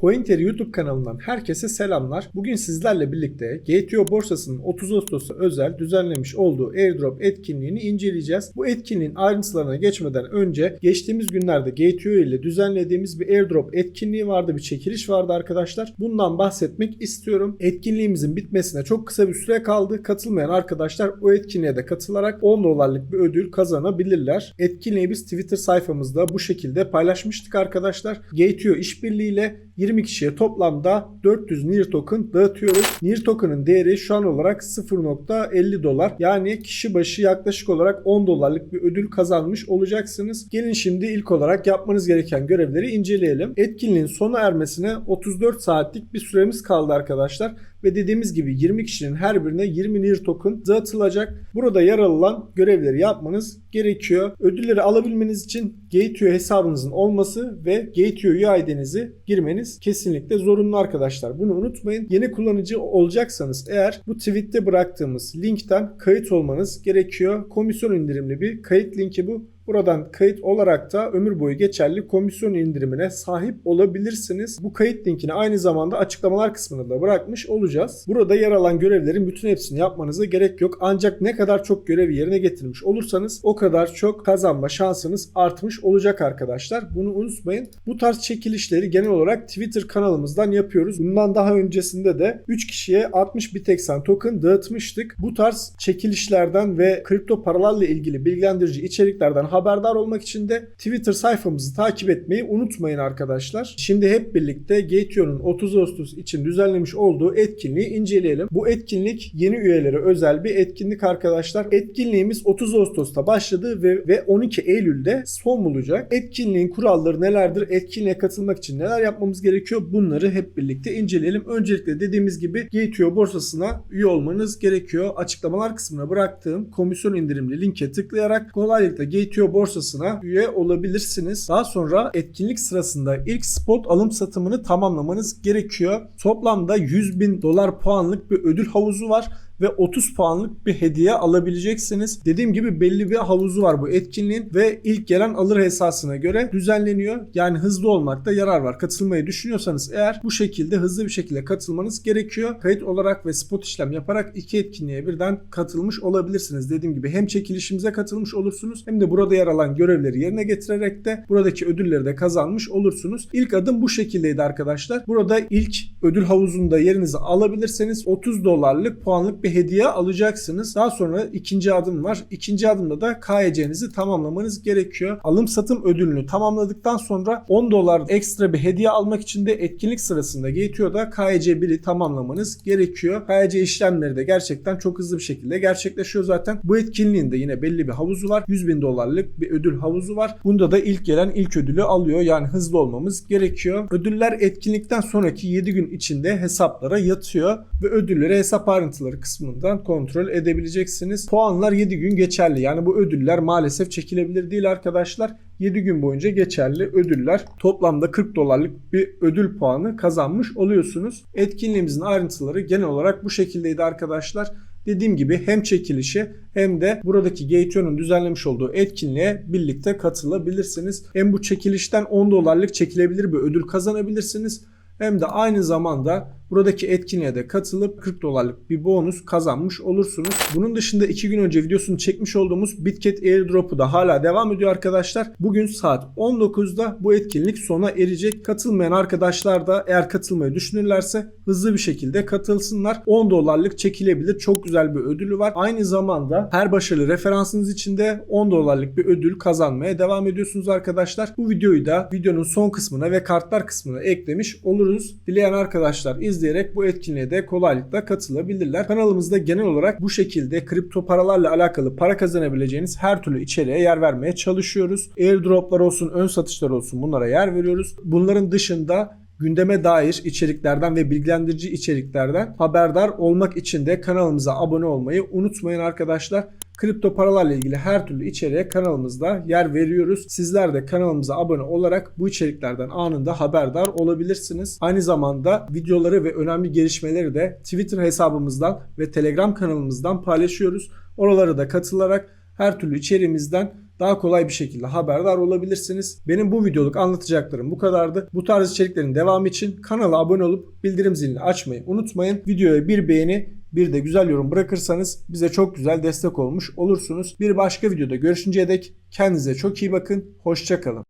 CoinTeri YouTube kanalından herkese selamlar. Bugün sizlerle birlikte GTO borsasının 30 Ağustos'a özel düzenlemiş olduğu airdrop etkinliğini inceleyeceğiz. Bu etkinliğin ayrıntılarına geçmeden önce geçtiğimiz günlerde GTO ile düzenlediğimiz bir airdrop etkinliği vardı, bir çekiliş vardı arkadaşlar. Bundan bahsetmek istiyorum. Etkinliğimizin bitmesine çok kısa bir süre kaldı. Katılmayan arkadaşlar o etkinliğe de katılarak 10 dolarlık bir ödül kazanabilirler. Etkinliği biz Twitter sayfamızda bu şekilde paylaşmıştık arkadaşlar. GTO işbirliğiyle 20 kişiye toplamda 400 NIR token dağıtıyoruz. NIR token'ın değeri şu an olarak 0.50 dolar. Yani kişi başı yaklaşık olarak 10 dolarlık bir ödül kazanmış olacaksınız. Gelin şimdi ilk olarak yapmanız gereken görevleri inceleyelim. Etkinliğin sona ermesine 34 saatlik bir süremiz kaldı arkadaşlar. Ve dediğimiz gibi 20 kişinin her birine 20 NIR token dağıtılacak. Burada yer alınan görevleri yapmanız gerekiyor. Ödülleri alabilmeniz için Gateo hesabınızın olması ve Gateo UID'nizi girmeniz kesinlikle zorunlu arkadaşlar. Bunu unutmayın. Yeni kullanıcı olacaksanız eğer bu tweette bıraktığımız linkten kayıt olmanız gerekiyor. Komisyon indirimli bir kayıt linki bu. Buradan kayıt olarak da ömür boyu geçerli komisyon indirimine sahip olabilirsiniz. Bu kayıt linkini aynı zamanda açıklamalar kısmına da bırakmış olacağız. Burada yer alan görevlerin bütün hepsini yapmanıza gerek yok. Ancak ne kadar çok görevi yerine getirmiş olursanız o kadar çok kazanma şansınız artmış olacak arkadaşlar. Bunu unutmayın. Bu tarz çekilişleri genel olarak Twitter kanalımızdan yapıyoruz. Bundan daha öncesinde de 3 kişiye 60 Bitexan token dağıtmıştık. Bu tarz çekilişlerden ve kripto paralarla ilgili bilgilendirici içeriklerden haberdar olmak için de Twitter sayfamızı takip etmeyi unutmayın arkadaşlar. Şimdi hep birlikte Gateo'nun 30 Ağustos için düzenlemiş olduğu etkinliği inceleyelim. Bu etkinlik yeni üyelere özel bir etkinlik arkadaşlar. Etkinliğimiz 30 Ağustos'ta başladı ve, ve 12 Eylül'de son bulacak. Etkinliğin kuralları nelerdir? Etkinliğe katılmak için neler yapmamız gerekiyor? Bunları hep birlikte inceleyelim. Öncelikle dediğimiz gibi Gateo borsasına üye olmanız gerekiyor. Açıklamalar kısmına bıraktığım komisyon indirimli linke tıklayarak kolaylıkla Gateo borsasına üye olabilirsiniz. Daha sonra etkinlik sırasında ilk spot alım satımını tamamlamanız gerekiyor. Toplamda 100 bin dolar puanlık bir ödül havuzu var ve 30 puanlık bir hediye alabileceksiniz. Dediğim gibi belli bir havuzu var bu etkinliğin ve ilk gelen alır esasına göre düzenleniyor. Yani hızlı olmakta yarar var. Katılmayı düşünüyorsanız eğer bu şekilde hızlı bir şekilde katılmanız gerekiyor. Kayıt olarak ve spot işlem yaparak iki etkinliğe birden katılmış olabilirsiniz. Dediğim gibi hem çekilişimize katılmış olursunuz hem de burada yer alan görevleri yerine getirerek de buradaki ödülleri de kazanmış olursunuz. İlk adım bu şekildeydi arkadaşlar. Burada ilk ödül havuzunda yerinizi alabilirseniz 30 dolarlık puanlık bir hediye alacaksınız. Daha sonra ikinci adım var. İkinci adımda da KYC'nizi tamamlamanız gerekiyor. Alım satım ödülünü tamamladıktan sonra 10 dolar ekstra bir hediye almak için de etkinlik sırasında Gateo'da KYC 1'i tamamlamanız gerekiyor. KYC işlemleri de gerçekten çok hızlı bir şekilde gerçekleşiyor zaten. Bu etkinliğin de yine belli bir havuzu var. 100 bin dolarlık bir ödül havuzu var. Bunda da ilk gelen ilk ödülü alıyor. Yani hızlı olmamız gerekiyor. Ödüller etkinlikten sonraki 7 gün içinde hesaplara yatıyor ve ödülleri hesap ayrıntıları kısmından kontrol edebileceksiniz. Puanlar 7 gün geçerli. Yani bu ödüller maalesef çekilebilir değil arkadaşlar. 7 gün boyunca geçerli ödüller. Toplamda 40 dolarlık bir ödül puanı kazanmış oluyorsunuz. Etkinliğimizin ayrıntıları genel olarak bu şekildeydi arkadaşlar. Dediğim gibi hem çekilişe hem de buradaki Gateon'un düzenlemiş olduğu etkinliğe birlikte katılabilirsiniz. Hem bu çekilişten 10 dolarlık çekilebilir bir ödül kazanabilirsiniz. Hem de aynı zamanda buradaki etkinliğe de katılıp 40 dolarlık bir bonus kazanmış olursunuz. Bunun dışında 2 gün önce videosunu çekmiş olduğumuz Bitget Airdrop'u da hala devam ediyor arkadaşlar. Bugün saat 19'da bu etkinlik sona erecek. Katılmayan arkadaşlar da eğer katılmayı düşünürlerse hızlı bir şekilde katılsınlar. 10 dolarlık çekilebilir. Çok güzel bir ödülü var. Aynı zamanda her başarılı referansınız için de 10 dolarlık bir ödül kazanmaya devam ediyorsunuz arkadaşlar. Bu videoyu da videonun son kısmına ve kartlar kısmına eklemiş oluruz. Dileyen arkadaşlar izleyerek bu etkinliğe de kolaylıkla katılabilirler. Kanalımızda genel olarak bu şekilde kripto paralarla alakalı para kazanabileceğiniz her türlü içeriğe yer vermeye çalışıyoruz. Airdroplar olsun, ön satışlar olsun bunlara yer veriyoruz. Bunların dışında gündeme dair içeriklerden ve bilgilendirici içeriklerden haberdar olmak için de kanalımıza abone olmayı unutmayın arkadaşlar. Kripto paralarla ilgili her türlü içeriğe kanalımızda yer veriyoruz. Sizler de kanalımıza abone olarak bu içeriklerden anında haberdar olabilirsiniz. Aynı zamanda videoları ve önemli gelişmeleri de Twitter hesabımızdan ve Telegram kanalımızdan paylaşıyoruz. Oralara da katılarak her türlü içeriğimizden daha kolay bir şekilde haberdar olabilirsiniz. Benim bu videoluk anlatacaklarım bu kadardı. Bu tarz içeriklerin devamı için kanala abone olup bildirim zilini açmayı unutmayın. Videoya bir beğeni bir de güzel yorum bırakırsanız bize çok güzel destek olmuş olursunuz. Bir başka videoda görüşünceye dek kendinize çok iyi bakın. Hoşçakalın.